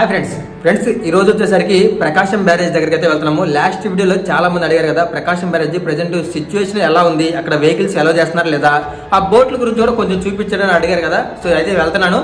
Hi friends friends ఈ రోజు వచ్చేసరికి ప్రకాశం బ్యారేజ్ దగ్గరికి అయితే వెళ్తున్నాము. లాస్ట్ వీడియోలో చాలా మంది అడిగారు కదా ప్రకాశం బ్యారేజ్ ప్రజెంట్ సిచ్యువేషన్ ఎలా ఉంది? అక్కడ వెహికల్స్ ఎలా చేస్తున్నారు లేదా? ఆ బోట్ల గురించి కూడా కొంచెం చూపించడని అడిగారు కదా. సో అయితే వెళ్తున్నాను.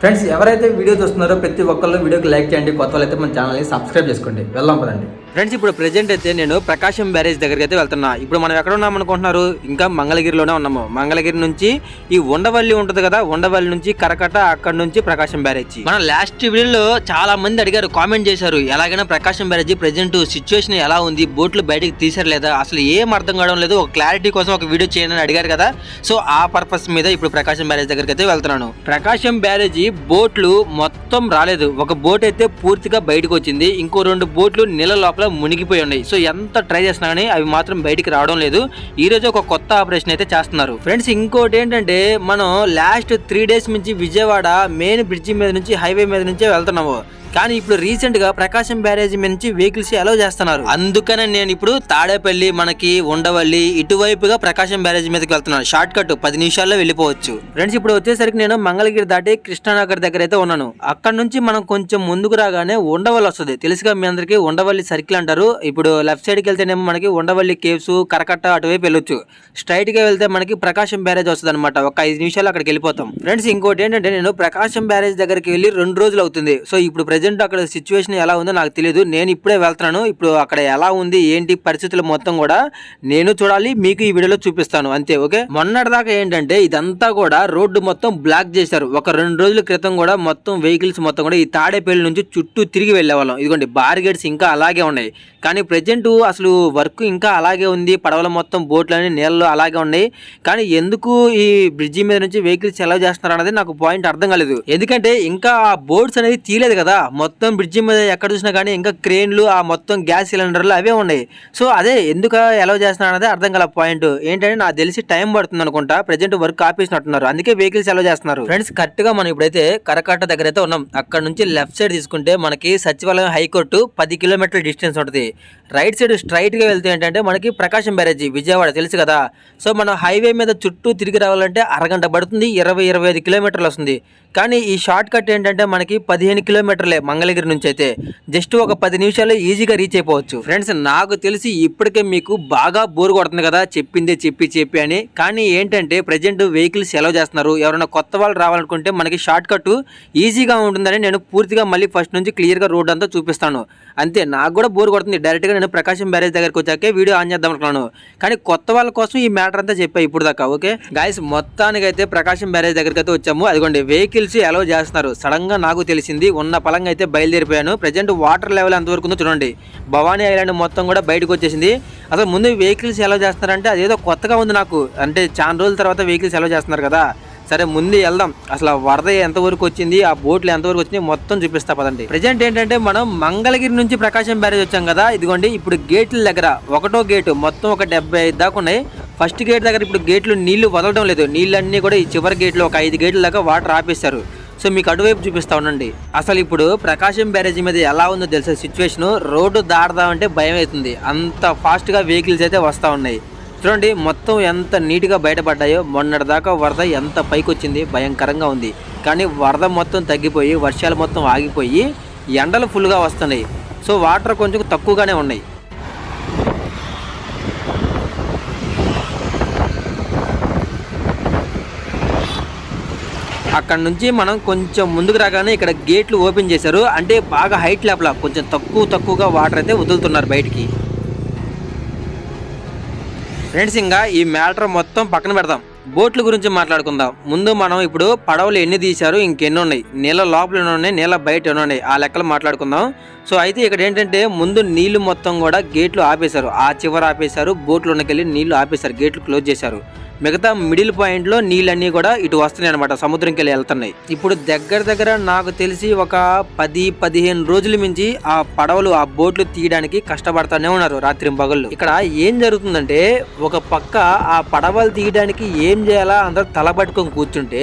ఫ్రెండ్స్ ఎవరైతే వీడియో చూస్తున్నారో ప్రతి ఒక్కళ్ళు వీడియోకి లైక్ చేయండి. కొత్త వాళ్ళు అయితే మన ఛానల్ని సబ్స్క్రైబ్ చేసుకోండి. వెళ్దాం పదండి. ఫ్రెండ్స్ ఇప్పుడు ప్రెజెంట్ అయితే నేను ప్రకాశం బ్యారేజ్ దగ్గరికి అయితే వెళ్తున్నా. ఇప్పుడు మనం ఎక్కడ ఉన్నాం అనుకుంటున్నారు? ఇంకా మంగళగిరిలోనే ఉన్నాము. మంగళగిరి నుంచి ఈ ఉండవల్లి ఉంటుంది కదా ఉండవల్లి నుంచి కరకట్ట అక్కడ నుంచి ప్రకాశం బ్యారేజ్. మన లాస్ట్ వీడియోలో చాలా మంది అడిగారు కామెంట్ చేశారు ఎలాగైనా ప్రకాశం బ్యారేజ్ ప్రెజెంట్ సిచ్యువేషన్ ఎలా ఉంది? బోట్లు బయటికి తీసారు లేదా అసలు ఏం అర్థం కావడం లేదు. ఒక క్లారిటీ కోసం ఒక వీడియో చేయండి అని అడిగారు కదా. సో ఆ పర్పస్ మీద ఇప్పుడు ప్రకాశం బ్యారేజ్ దగ్గరికి అయితే వెళ్తున్నాను. ప్రకాశం బ్యారేజీ బోట్లు మొత్తం రాలేదు. ఒక బోట్ అయితే పూర్తిగా బయటకు వచ్చింది. ఇంకో రెండు బోట్లు నీళ్ళ లోపల మునిగిపోయి ఉన్నాయి. సో ఎంత ట్రై చేసినా కానీ అవి మాత్రం బయటికి రావడం లేదు. ఈ రోజు ఒక కొత్త ఆపరేషన్ అయితే చేస్తున్నారు. ఫ్రెండ్స్ ఇంకోటి ఏంటంటే మనం లాస్ట్ త్రీ డేస్ నుంచి విజయవాడ మెయిన్ బ్రిడ్జి మీద నుంచి హైవే మీద నుంచే వెళ్తున్నాము. కానీ ఇప్పుడు రీసెంట్గా ప్రకాశం బ్యారేజ్ నుంచి వెహికల్స్ అలౌ చేస్తున్నారు. అందుకనే నేను ఇప్పుడు తాడేపల్లి మనకి ఉండవల్లి ఇటువైపుగా ప్రకాశం బ్యారేజ్ మీదకి వెళ్తున్నాను. షార్ట్ కట్ పది నిమిషాల్లో వెళ్ళిపోవచ్చు. ఫ్రెండ్స్ ఇప్పుడు వచ్చేసరికి నేను మంగళగిరి దాటి కృష్ణానగర్ దగ్గర అయితే ఉన్నాను. అక్కడ నుంచి మనం కొంచెం ముందుకు రాగానే ఉండవల్లి వస్తుంది. తెలుసుగా మీ అందరికి ఉండవల్లి సర్కిల్ అంటారు. ఇప్పుడు లెఫ్ట్ సైడ్కి వెళ్తేనేమో మనకి ఉండవల్లి కేవ్స్ కరకట్ట అటువైపు వెళ్ళొచ్చు. స్ట్రైట్గా వెళ్తే మనకి ప్రకాశం బ్యారేజ్ వస్తుంది అనమాట ఒక ఐదు నిమిషాలు అక్కడికి వెళ్ళిపోతాం. ఫ్రెండ్స్ ఇంకోటి ఏంటంటే నేను ప్రకాశం బ్యారేజ్ దగ్గరికి వెళ్ళి రెండు రోజులు అవుతుంది. సో ఇప్పుడు ప్రజెంట్ అక్కడ సిచ్యువేషన్ ఎలా ఉందో నాకు తెలియదు నేను ఇప్పుడే వెళ్తున్నాను. ఇప్పుడు అక్కడ ఎలా ఉంది ఏంటి పరిస్థితులు మొత్తం కూడా నేను చూడాలి మీకు ఈ వీడియోలో చూపిస్తాను. అంతే ఓకే? మొన్నటిదాకా ఏంటంటే ఇదంతా కూడా రోడ్డు మొత్తం బ్లాక్ చేశారు. ఒక రెండు రోజుల క్రితం కూడా మొత్తం వెహికల్స్ మొత్తం కూడా ఈ తాడేపల్లి నుంచి చుట్టూ తిరిగి వెళ్ళేవాళ్ళం. ఇదిగోండి బార్గేట్స్ ఇంకా అలాగే ఉన్నాయి. కానీ ప్రజెంట్ అసలు వర్క్ ఇంకా అలాగే ఉంది. పడవల మొత్తం బోట్లని నీళ్ళలో అలాగే ఉన్నాయి. కానీ ఎందుకు ఈ బ్రిడ్జి మీద నుంచి వెహికల్స్ ఎలా చేస్తున్నారు అనేది నాకు పాయింట్ అర్థం కాలేదు. ఎందుకంటే ఇంకా ఆ బోట్స్ అనేది తీయలేదు కదా. మొత్తం బ్రిడ్జి మీద ఎక్కడ చూసినా కానీ ఇంకా క్రేన్లు ఆ మొత్తం గ్యాస్ సిలిండర్లు అవే ఉన్నాయి. సో అదే ఎందుకు ఎలా చేస్తున్నారు అనేది అర్థం కల పాయింట్ ఏంటంటే నాకు తెలిసి టైం పడుతుంది అనుకుంటా. ప్రజెంట్ వర్క్ ఆపేసినట్టున్నారు అందుకే వెహికల్స్ ఎలా చేస్తున్నారు. ఫ్రెండ్స్ కరెక్ట్గా మనం ఇప్పుడైతే కరకట్ట దగ్గర అయితే ఉన్నాం. అక్కడ నుంచి లెఫ్ట్ సైడ్ తీసుకుంటే మనకి సచివాలయం హైకోర్టు పది కిలోమీటర్ల డిస్టెన్స్ ఉంటుంది. రైట్ సైడ్ స్ట్రైట్గా వెళ్తే ఏంటంటే మనకి ప్రకాశం బ్యారేజీ విజయవాడ తెలుసు కదా. సో మనం హైవే మీద చుట్టూ తిరిగి రావాలంటే అరగంట పడుతుంది. ఇరవై ఇరవై ఐదు కిలోమీటర్లు వస్తుంది. కానీ ఈ షార్ట్ కట్ ఏంటంటే మనకి పదిహేను కిలోమీటర్లే మంగళగిరి నుంచి అయితే. జస్ట్ ఒక పది నిమిషాల్లో ఈజీగా రీచ్ అయిపోవచ్చు. ఫ్రెండ్స్ నాకు తెలిసి ఇప్పటికే మీకు బాగా బోర్ కొడుతుంది కదా చెప్పిందే చెప్పి చెప్పి అని. కానీ ఏంటంటే ప్రజెంట్ వెహికల్స్ ఎలా చేస్తున్నారు. ఎవరైనా కొత్త వాళ్ళు రావాలనుకుంటే మనకి షార్ట్ కట్ ఈజీగా ఉంటుందని నేను పూర్తిగా మళ్ళీ ఫస్ట్ నుంచి క్లియర్గా రోడ్ అంతా చూపిస్తాను. అంతే నాకు కూడా బోర్ కొడుతుంది. డైరెక్ట్గా నేను ప్రకాశం బ్యారేజ్ దగ్గరికి వచ్చాకే వీడియో ఆన్ చేద్దాం అనుకున్నాను. కానీ కొత్త వాళ్ళ కోసం ఈ మ్యాటర్ అంతా చెప్పా ఇప్పుడు దాకా ఓకే గాయస్ మొత్తానికి అయితే ప్రకాశం బ్యారేజ్ దగ్గరికి అయితే వచ్చాము. అదిగోండి వెహికల్ వెహికల్స్ అలౌ చేస్తున్నారు. సడన్గా నాకు తెలిసింది ఉన్న పలంగా అయితే బయలుదేరిపోయాను ప్రజెంట్ వాటర్ లెవెల్ ఎంతవరకు ఉందో చూడండి. భవానీ ఐలాండ్ మొత్తం కూడా బయటకు వచ్చేసింది. అసలు ముందు వెహికల్స్ ఎలా చేస్తున్నారంటే అదేదో కొత్తగా ఉంది నాకు. అంటే చాలా రోజుల తర్వాత వెహికల్స్ ఎలా చేస్తున్నారు కదా. సరే ముందు వెళ్దాం. అసలు వరద ఎంతవరకు వచ్చింది ఆ బోట్లు ఎంతవరకు వచ్చింది మొత్తం చూపిస్తా పదండి. ప్రజెంట్ ఏంటంటే మనం మంగళగిరి నుంచి ప్రకాశం బ్యారేజ్ వచ్చాం కదా ఇదిగోండి ఇప్పుడు గేట్ల దగ్గర ఒకటో గేటు మొత్తం ఒక డెబ్బై ఐదు దాకా ఉన్నాయి. ఫస్ట్ గేట్ దగ్గర ఇప్పుడు గేట్లు నీళ్ళు వదలడం లేదు. నీళ్ళన్నీ కూడా ఈ చివరి గేట్లో ఒక ఐదు గేట్ల దాకా వాటర్ ఆపేశారు. సో మీకు అటువైపు చూపిస్తా ఉండండి. అసలు ఇప్పుడు ప్రకాశం బ్యారేజ్ మీద ఎలా ఉందో తెలిసే సిచ్యువేషన్ రోడ్డు దాడదామంటే భయం అవుతుంది అంత ఫాస్ట్గా వెహికల్స్ అయితే వస్తూ ఉన్నాయి. చూడండి మొత్తం ఎంత నీట్గా బయటపడ్డాయో మొన్నటి దాకా వరద ఎంత పైకి వచ్చింది భయంకరంగా ఉంది. కానీ వరద మొత్తం తగ్గిపోయి వర్షాలు మొత్తం ఆగిపోయి ఎండలు ఫుల్గా వస్తున్నాయి. సో వాటర్ కొంచెం తక్కువగానే ఉన్నాయి. అక్కడ నుంచి మనం కొంచెం ముందుకు రాగానే ఇక్కడ గేట్లు ఓపెన్ చేశారు. అంటే బాగా హైట్ లోపల కొంచెం తక్కువ తక్కువగా వాటర్ అయితే వదులుతున్నారు బయటికి. ఫ్రెండ్స్ ఇంకా ఈ మ్యాటర్ మొత్తం పక్కన పెడదాం. బోట్ల గురించి మాట్లాడుకుందాం. ముందు మనం ఇప్పుడు పడవలు ఎన్ని తీశారు ఇంకెన్ని ఉన్నాయి? నీళ్ళ లోపల ఉన్నాయి నీళ్ళ బయట ఎన్ని ఉన్నాయి? ఆ లెక్కలు మాట్లాడుకుందాం. సో అయితే ఇక్కడ ఏంటంటే ముందు నీళ్ళు మొత్తం కూడా గేట్లు ఆపేశారు. ఆ చివర ఆపేశారు బోట్లు వెళ్ళి నీళ్ళు ఆపేశారు గేట్లు క్లోజ్ చేశారు. మిగతా మిడిల్ పాయింట్లో నీళ్ళన్నీ కూడా ఇటు వస్తున్నాయి అనమాట సముద్రంకి వెళ్ళి వెళ్తున్నాయి. ఇప్పుడు దగ్గర దగ్గర నాకు తెలిసి ఒక పది పదిహేను రోజుల మించి ఆ పడవలు ఆ బోట్లు తీయడానికి కష్టపడతానే ఉన్నారు రాత్రి పగళ్ళు. ఇక్కడ ఏం జరుగుతుందంటే ఒక పక్క ఆ పడవలు తీయడానికి ఏం చేయాలా అందరూ తలబట్టుకొని కూర్చుంటే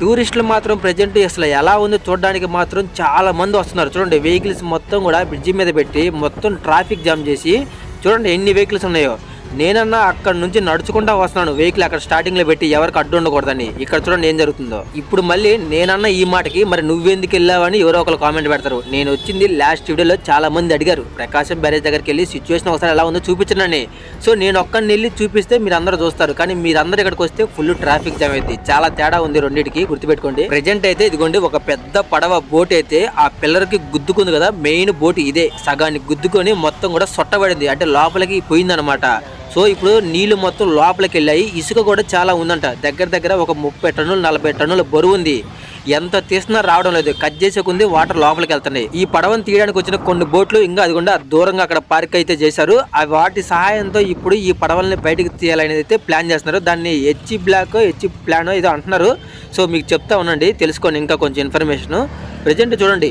టూరిస్టులు మాత్రం ప్రజెంట్ అసలు ఎలా ఉందో చూడడానికి మాత్రం చాలా మంది వస్తున్నారు. చూడండి వెహికల్స్ మొత్తం కూడా బ్రిడ్జి మీద పెట్టి మొత్తం ట్రాఫిక్ జామ్ చేసి చూడండి ఎన్ని వెహికల్స్ ఉన్నాయో. నేనన్నా అక్కడ నుంచి నడుచుకుంటా వస్తున్నాను. వెహికల్ అక్కడ స్టార్టింగ్లో పెట్టి ఎవరికి అడ్డు ఉండకూడదని. ఇక్కడ చూడండి ఏం జరుగుతుందో. ఇప్పుడు మళ్ళీ నేనన్నా ఈ మాటకి మరి నువ్వెందుకు వెళ్ళావని ఎవరో ఒకరు కామెంట్ పెడతారు. నేను వచ్చింది లాస్ట్ వీడియోలో చాలా మంది అడిగారు. ప్రకాశం బ్యారేజ్ దగ్గరికి వెళ్ళి సిచ్యువేషన్ ఒకసారి ఎలా ఉందో చూపించనని సో నేను ఒక్కడిని వెళ్ళి చూపిస్తే మీరు అందరూ చూస్తారు. కానీ మీరందరూ ఇక్కడికి వస్తే ఫుల్ ట్రాఫిక్ జామ్ అయింది చాలా తేడా ఉంది రెండింటికి గుర్తుపెట్టుకోండి. ప్రెజెంట్ అయితే ఇదిగోండి ఒక పెద్ద పడవ బోట్ అయితే ఆ పిల్లర్కి గుద్దుకుంది కదా మెయిన్ బోట్ ఇదే. సగాన్ని గుద్దుకొని మొత్తం కూడా సొట్టబడింది. అంటే లోపలికి పోయిందనమాట. సో ఇప్పుడు నీళ్ళు మొత్తం లోపలికి వెళ్ళాయి ఇసుక కూడా చాలా ఉందంట. దగ్గర దగ్గర ఒక ముప్పై టన్నులు నలభై టన్నుల బరువు ఉంది. ఎంత తీసినా రావడం లేదు. కట్ చేసేకుంది వాటర్ లోపలికి వెళ్తున్నాయి ఈ పడవను తీయడానికి వచ్చిన కొన్ని బోట్లు ఇంకా అదిగుండా దూరంగా అక్కడ పార్క్ అయితే చేశారు. వాటి సహాయంతో ఇప్పుడు ఈ పడవల్ని బయటకు తీయాలనేది అయితే ప్లాన్ చేస్తున్నారు. దాన్ని హెచ్ బ్లాక్ హెచ్ ప్లాన్ ఏదో అంటున్నారు. సో మీకు చెప్తా ఉండండి తెలుసుకోండి ఇంకా కొంచెం ఇన్ఫర్మేషన్. ప్రజెంట్ చూడండి.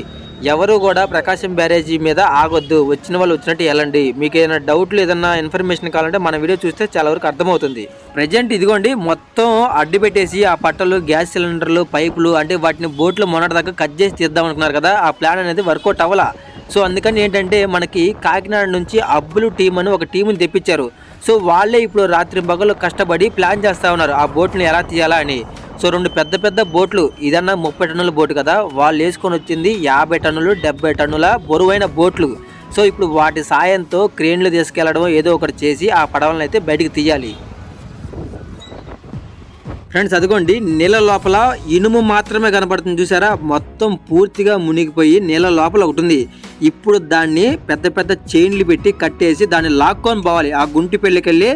ఎవరు కూడా ప్రకాశం బ్యారేజీ మీద ఆగొద్దు. వచ్చిన వాళ్ళు వచ్చినట్టు వెళ్ళండి. మీకు ఏదైనా డౌట్లు ఏదైనా ఇన్ఫర్మేషన్ కావాలంటే మన వీడియో చూస్తే చాలా వరకు అర్థమవుతుంది. ప్రజెంట్ ఇదిగోండి మొత్తం అడ్డు పెట్టేసి ఆ పట్టలు గ్యాస్ సిలిండర్లు పైపులు అంటే వాటిని బోట్లు మొన్నటి దాకా కట్ చేసి తీద్దాం అనుకున్నారు కదా ఆ ప్లాన్ అనేది వర్కౌట్ అవ్వాలా. సో అందుకని ఏంటంటే మనకి కాకినాడ నుంచి అబ్బులు టీం అని ఒక టీంని తెప్పించారు. సో వాళ్ళే ఇప్పుడు రాత్రి పగలు కష్టపడి ప్లాన్ చేస్తూ ఉన్నారు. ఆ బోట్ని ఎలా తీయాలా అని. సో రెండు పెద్ద పెద్ద బోట్లు ఇదన్నా ముప్పై టన్నుల బోటు కదా వాళ్ళు వేసుకొని వచ్చింది యాభై టన్నులు డెబ్బై టన్నుల బరువైన బోట్లు. సో ఇప్పుడు వాటి సాయంతో క్రేన్లు తీసుకెళ్ళడం ఏదో ఒకటి చేసి ఆ పడవలను అయితే బయటికి తీయాలి. ఫ్రెండ్స్ అదిగోండి నీళ్ళ లోపల ఇనుము మాత్రమే కనబడుతుంది చూసారా? మొత్తం పూర్తిగా మునిగిపోయి నీళ్ళ లోపల ఒకటి ఉంది. ఇప్పుడు దాన్ని పెద్ద పెద్ద చైన్లు పెట్టి కట్టేసి దాన్ని లాక్కొని పోవాలి. ఆ గుంటి పెళ్ళికెళ్ళి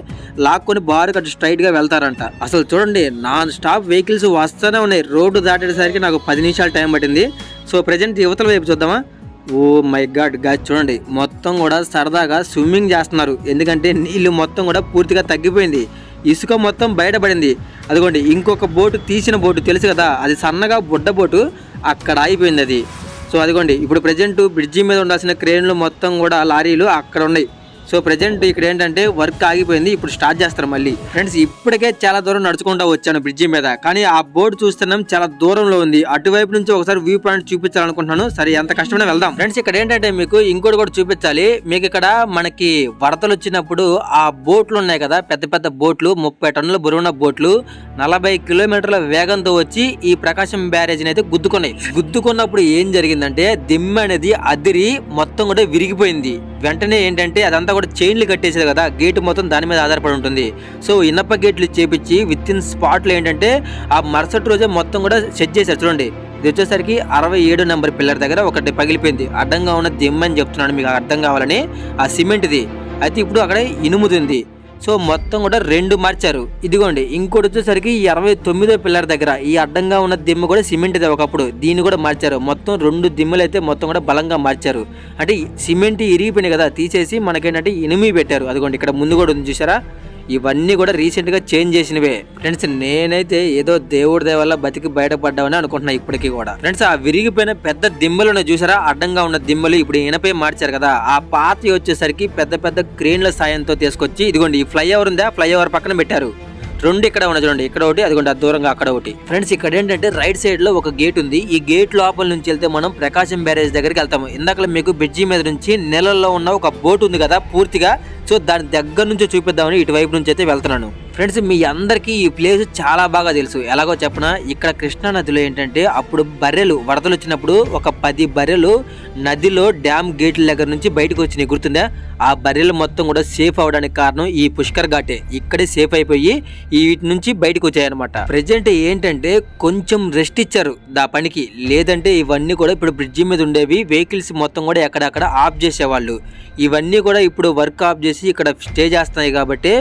లాక్కొని బారు కట్టి స్ట్రైట్గా వెళ్తారంట. అసలు చూడండి నాన్ స్టాప్ వెహికల్స్ వస్తూనే ఉన్నాయి. రోడ్డు దాటేసరికి నాకు పది నిమిషాలు టైం పట్టింది. సో ప్రజెంట్ యువతల వైపు చూద్దామా? ఓ మై గాడ్గా చూడండి. మొత్తం కూడా సరదాగా స్విమ్మింగ్ చేస్తున్నారు. ఎందుకంటే నీళ్ళు మొత్తం కూడా పూర్తిగా తగ్గిపోయింది. ఇసుక మొత్తం బయటపడింది. అదిగోండి ఇంకొక బోటు తీసిన బోటు తెలుసు కదా అది సన్నగా బుడ్డ బోటు అక్కడ ఆగిపోయింది అది. సో అదిగోండి ఇప్పుడు ప్రజెంట్ బ్రిడ్జి మీద ఉండాల్సిన క్రేన్లు మొత్తం కూడా లారీలు అక్కడ ఉన్నాయి. సో ప్రజెంట్ ఇక్కడ ఏంటంటే వర్క్ ఆగిపోయింది ఇప్పుడు స్టార్ట్ చేస్తారు మళ్ళీ. ఫ్రెండ్స్ ఇప్పటికే చాలా దూరం నడుచుకుంటూ వచ్చాను బ్రిడ్జి మీద. కానీ ఆ బోర్డు చూస్తున్నాం చాలా దూరంలో ఉంది. అటువైపు నుంచి ఒకసారి వ్యూ పాయింట్ చూపించాలనుకుంటున్నాను. సరే ఎంత కష్టమైనా వెళ్దాం. ఫ్రెండ్స్ ఇక్కడ ఏంటంటే మీకు ఇంకోటి కూడా చూపించాలి. మీకు ఇక్కడ మనకి వరదలు వచ్చినప్పుడు ఆ బోట్లు ఉన్నాయి కదా పెద్ద పెద్ద బోట్లు ముప్పై టన్నుల బరువున్న బోట్లు నలభై కిలోమీటర్ల వేగంతో వచ్చి ఈ ప్రకాశం బ్యారేజ్ అయితే గుద్దుకున్నాయి. గుద్దుకున్నప్పుడు ఏం జరిగిందంటే దిమ్మ అనేది అదిరి మొత్తం కూడా విరిగిపోయింది. వెంటనే ఏంటంటే అదంతా కూడా చైన్లు కట్టేసేది కదా గేట్ మొత్తం దాని మీద ఆధారపడి ఉంటుంది. సో ఇనప గేట్లు చేపించి విత్ ఇన్ స్పాట్లో ఏంటంటే ఆ మరుసటి రోజే మొత్తం కూడా సెట్ చేశారు. చూడండి ఇది వచ్చేసరికి అరవై ఏడు నెంబర్ పిల్లర్ దగ్గర ఒకటి పగిలిపోయింది. అడ్డంగా ఉన్న దిమ్మ అని చెప్తున్నాను మీకు అర్థం కావాలని. ఆ సిమెంట్ది అయితే ఇప్పుడు అక్కడ ఇనుముతుంది సో మొత్తం కూడా రెండు మార్చారు. ఇదిగోండి ఇంకోటి వచ్చేసరికి ఇరవై అరవై తొమ్మిదో పిల్లర్ దగ్గర ఈ అడ్డంగా ఉన్న దిమ్మ కూడా సిమెంట్ ఇది ఒకప్పుడు. దీన్ని కూడా మార్చారు. మొత్తం రెండు దిమ్మలు అయితే మొత్తం కూడా బలంగా మార్చారు. అంటే ఈ సిమెంట్ ఇరిగిపోయినాయి కదా తీసేసి మనకేంటంటే ఇనుమి పెట్టారు. అదిగోండి ఇక్కడ ముందు కూడా ఉంది చూసారా ఇవన్నీ కూడా రీసెంట్గా చేంజ్ చేసినవే. ఫ్రెండ్స్ నేనైతే ఏదో దేవుడి దయ వల్ల బతికి బయటపడ్డామని అనుకుంటున్నా ఇప్పటికీ కూడా. ఫ్రెండ్స్ ఆ విరిగిపోయిన పెద్ద దిమ్మలు చూసారా? అడ్డంగా ఉన్న దిమ్మలు ఇప్పుడు ఈయనపై మార్చారు కదా. ఆ పాత వచ్చేసరికి పెద్ద పెద్ద క్రేన్ల సాయంతో తీసుకొచ్చి ఇదిగోండి ఈ ఫ్లైఓవర్ ఉందా? ఫ్లైఓవర్ పక్కన పెట్టారు. రెండు ఇక్కడ ఉన్నాయి చూడండి. ఇక్కడ ఒకటి అది అది దూరంగా అక్కడ ఒకటి. ఫ్రెండ్స్ ఇక్కడ ఏంటంటే రైట్ సైడ్లో ఒక గేట్ ఉంది. ఈ గేట్ లోపల నుంచి వెళ్తే మనం ప్రకాశం బ్యారేజ్ దగ్గరికి వెళ్తాము. ఇందాక మీకు బ్రిడ్జి మీద నుంచి నెలల్లో ఉన్న ఒక బోట్ ఉంది కదా పూర్తిగా. సో దాని దగ్గర నుంచి చూపిద్దామని ఇటువైపు నుంచి అయితే వెళ్తున్నాను. ఫ్రెండ్స్ మీ అందరికీ ఈ ప్లేస్ చాలా బాగా తెలుసు. ఎలాగో చెప్పిన ఇక్కడ కృష్ణా నదిలో ఏంటంటే అప్పుడు బర్రెలు వరదలు వచ్చినప్పుడు ఒక పది బర్రెలు నదిలో డ్యామ్ గేట్ల దగ్గర నుంచి బయటకు వచ్చినాయి గుర్తుందా? ఆ బర్రెలు మొత్తం కూడా సేఫ్ అవడానికి కారణం ఈ పుష్కర్ ఘాటే. ఇక్కడే సేఫ్ అయిపోయి ఈ వీటి నుంచి బయటకు వచ్చాయన్నమాట. ప్రెజెంట్ ఏంటంటే కొంచెం రెస్ట్ ఇచ్చారు దా పనికి. లేదంటే ఇవన్నీ కూడా ఇప్పుడు బ్రిడ్జి మీద ఉండేవి వెహికల్స్ మొత్తం కూడా ఎక్కడక్కడ ఆఫ్ చేసేవాళ్ళు. ఇవన్నీ కూడా ఇప్పుడు వర్క్ ఆఫ్ చేసి ఇక్కడ స్టే చేస్తున్నాయి కాబట్టి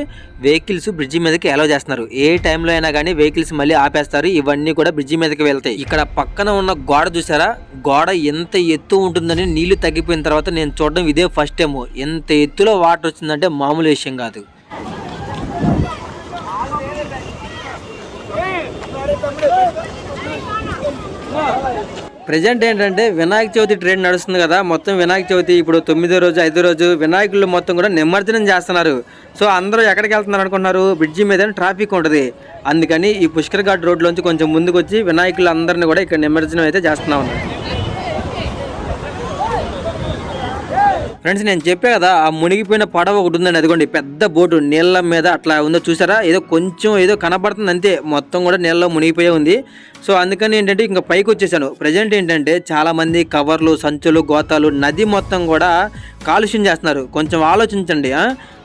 వెహికల్స్ బ్రిడ్జి మీదకి అలో చేస్తున్నారు ఏ టైంలో అయినా కానీ వెహికల్స్ మళ్ళీ ఆపేస్తారు ఇవన్నీ కూడా బ్రిడ్జి మీదకి వెళ్తాయి ఇక్కడ పక్కన ఉన్న గోడ చూసారా గోడ ఎంత ఎత్తు ఉంటుందని నీళ్ళు తగ్గిపోయిన తర్వాత నేను చూడడం ఇదే ఫస్ట్ టైం ఎంత ఎత్తులో వాటర్ వచ్చిందంటే మామూలు విషయం కాదు ప్రజెంట్ ఏంటంటే వినాయక చవితి ట్రేడ్ నడుస్తుంది కదా మొత్తం వినాయక చవితి ఇప్పుడు తొమ్మిదో రోజు ఐదో రోజు వినాయకులు మొత్తం కూడా నిమజ్జనం చేస్తున్నారు. సో అందరూ ఎక్కడికి వెళ్తున్నారు అనుకుంటున్నారు? బ్రిడ్జి మీద ట్రాఫిక్ ఉంటుంది. అందుకని ఈ పుష్కర్ ఘాట్ రోడ్లోంచి కొంచెం ముందుకు వచ్చి వినాయకులు అందరిని కూడా ఇక్కడ నిమజ్జనం అయితే చేస్తున్నా. ఉన్నారు ఫ్రెండ్స్ నేను చెప్పే కదా ఆ మునిగిపోయిన పడవ ఒకటి ఉందండి అదిగోండి పెద్ద బోటు నీళ్ళ మీద అట్లా ఉందో చూసారా? ఏదో కొంచెం ఏదో కనబడుతుంది అంతే మొత్తం కూడా నీళ్ళలో మునిగిపోయే ఉంది. సో అందుకని ఏంటంటే ఇంకా పైకి వచ్చేసాను. ప్రజెంట్ ఏంటంటే చాలామంది కవర్లు సంచులు గోతాలు నది మొత్తం కూడా కాలుష్యం చేస్తున్నారు. కొంచెం ఆలోచించండి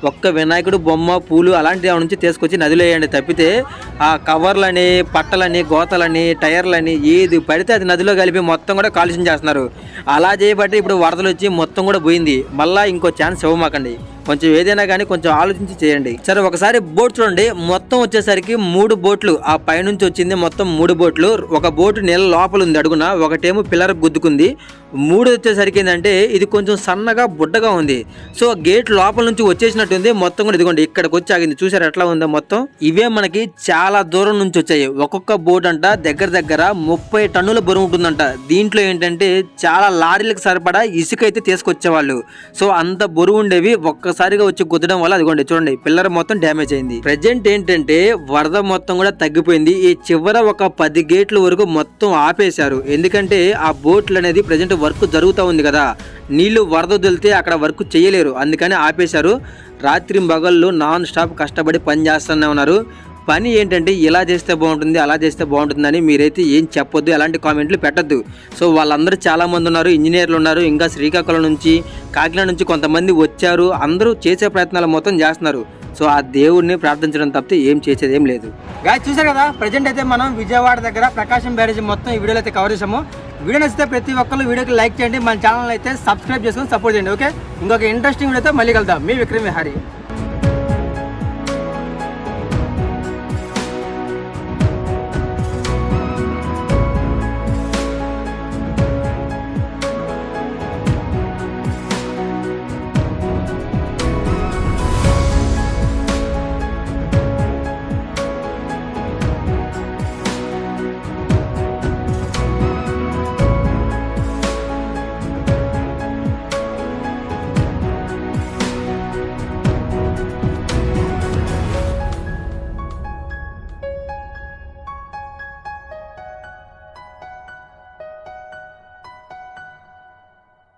ఒక్క వినాయకుడు బొమ్మ పూలు అలాంటి దాని నుంచి తీసుకొచ్చి నదిలో వేయండి. తప్పితే ఆ కవర్లని పట్టలని గోతలని టైర్లని ఏది పడితే అది నదిలో కలిపి మొత్తం కూడా కాలుష్యం చేస్తున్నారు. అలా చేయబట్టి ఇప్పుడు వరదలు వచ్చి మొత్తం కూడా పోయింది. మళ్ళీ ఇంకో ఛాన్స్ ఇవ్వమాకండి. కొంచెం ఏదైనా కానీ కొంచెం ఆలోచించి చేయండి. సరే ఒకసారి బోట్ చూడండి. మొత్తం వచ్చేసరికి మూడు బోట్లు. ఆ పైనుంచి వచ్చింది మొత్తం మూడు బోట్లు. ఒక బోటు నీళ్ళ లోపల ఉంది అడుగున. ఒకటేమో పిల్లర్ గుద్దుకుంది. మూడు వచ్చేసరికి ఏంటంటే ఇది కొంచెం సన్నగా బుడ్డగా ఉంది. సో గేట్ లోపల నుంచి వచ్చేసినట్టుంది. మొత్తం కూడా ఇదిగోండి ఇక్కడికి వచ్చి ఆగింది. చూసారు ఎట్లా ఉందో మొత్తం? ఇవే మనకి చాలా దూరం నుంచి వచ్చాయి. ఒక్కొక్క బోట్ అంట దగ్గర దగ్గర ముప్పై టన్నుల బరువు ఉంటుందంట. దీంట్లో ఏంటంటే చాలా లారీలకు సరిపడా ఇసుక అయితే తీసుకొచ్చేవాళ్ళు. సో అంత బరువు ఉండేవి ఒక్క ఒక్కసారిగా వచ్చి గుద్దడం వల్ల అదిగోండి చూడండి పిల్లర్ మొత్తం డ్యామేజ్ అయింది. ప్రజెంట్ ఏంటంటే వరద మొత్తం కూడా తగ్గిపోయింది. ఈ చివర ఒక పది గేట్ల వరకు మొత్తం ఆపేశారు. ఎందుకంటే ఆ బోట్లు అనేది ప్రజెంట్ వర్క్ జరుగుతూ ఉంది కదా. నీళ్ళు వరద వదిలితే అక్కడ వర్క్ చేయలేరు. అందుకని ఆపేశారు. రాత్రి మగళ్ళు నాన్ స్టాప్ కష్టపడి పని చేస్తూనే ఉన్నారు. పని ఏంటంటే ఇలా చేస్తే బాగుంటుంది అలా చేస్తే బాగుంటుందని మీరైతే ఏం చెప్పొద్దు ఎలాంటి కామెంట్లు పెట్టద్దు. సో వాళ్ళందరూ చాలామంది ఉన్నారు ఇంజనీర్లు ఉన్నారు ఇంకా శ్రీకాకుళం నుంచి కాకినాడ నుంచి కొంతమంది వచ్చారు. అందరూ చేసే ప్రయత్నాలు మొత్తం చేస్తున్నారు. సో ఆ దేవుడిని ప్రార్థించడం తప్పితే ఏం చేసేది ఏం లేదు. గాయ చూసారు కదా? ప్రజెంట్ అయితే మనం విజయవాడ దగ్గర ప్రకాశం బ్యారేజ్ మొత్తం ఈ వీడియోలో అయితే కవర్ చేసాము వీడియో నచ్చితే ప్రతి ఒక్కరు వీడియోకి లైక్ చేయండి. మన ఛానల్ అయితే సబ్స్క్రైబ్ చేసుకొని సపోర్ట్ చేయండి ఓకే ఇంకొక ఇంట్రెస్టింగ్ వీడియోతో మళ్ళీ కలుద్దాం. మీ విక్రమ్ విహారీ.